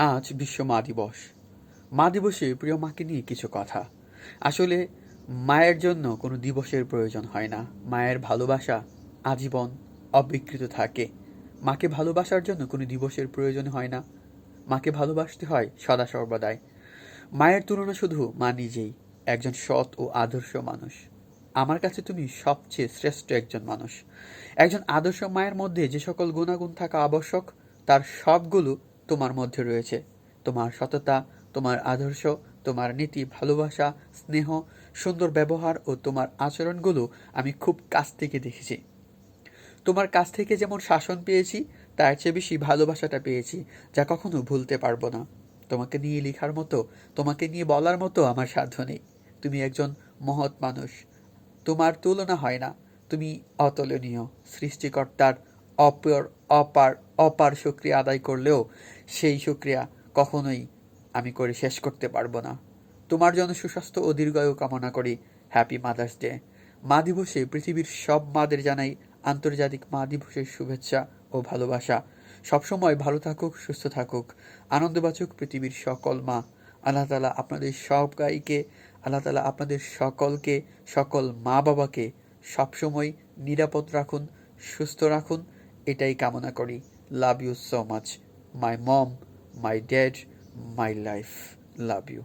আজ বিশ্ব মা দিবস। মা দিবসে প্রিয় মাকে নিয়ে কিছু কথা। আসলে, মায়ের জন্য কোনো দিবসের প্রয়োজন হয় না। মায়ের ভালোবাসা আজীবন অবিকৃত থাকে। মাকে ভালোবাসার জন্য কোনো দিবসের প্রয়োজন হয় না। মাকে ভালোবাসতে হয় সদা সর্বদাই। মায়ের তুলনা শুধু মা নিজেই, একজন সৎ ও আদর্শ মানুষ। আমার কাছে তুমি সবচেয়ে শ্রেষ্ঠ একজন মানুষ। একজন আদর্শ মায়ের মধ্যে যে সকল গুণাগুণ থাকা আবশ্যক, তার সবগুলো তোমার মধ্যে রয়েছে। তোমার সততা, তোমার আদর্শ, তোমার নীতি, ভালোবাসা, স্নেহ, সুন্দর ব্যবহার ও তোমার আচরণগুলো আমি খুব কাছ থেকে দেখেছি। তোমার কাছ থেকে যেমন শাসন পেয়েছি, তার চেয়ে বেশি ভালোবাসাটা পেয়েছি, যা কখনো ভুলতে পারব না। তোমাকে নিয়ে লেখার মতো, তোমাকে নিয়ে বলার মতো আমার সাধ্য নেই। তুমি একজন মহৎ মানুষ। তোমার তুলনা হয় না। তুমি অতুলনীয়। সৃষ্টিকর্তার অপর, অপার অপার শুক্রিয়া আদায় করলেও সেই শুক্রিয়া কখনোই আমি করে শেষ করতে পারব না। তোমার জন্য সুস্বাস্থ্য ও দীর্ঘায়ু কামনা করি। হ্যাপি মাদার্স ডে মা দিবসে পৃথিবীর সব মাদের জানাই আন্তর্জাতিক মা দিবসের শুভেচ্ছা ও ভালোবাসা। সবসময় ভালো থাকুক, সুস্থ থাকুক। আনন্দবাচক পৃথিবীর সকল মা। আল্লাহ তালা আপনাদের সব গাইকে আল্লাহ তালা আপনাদের সকলকে, সকল মা বাবাকে সবসময় নিরাপদ রাখুন, সুস্থ রাখুন। এটাই কামনা করি। Love you so much my mom my dad my life love you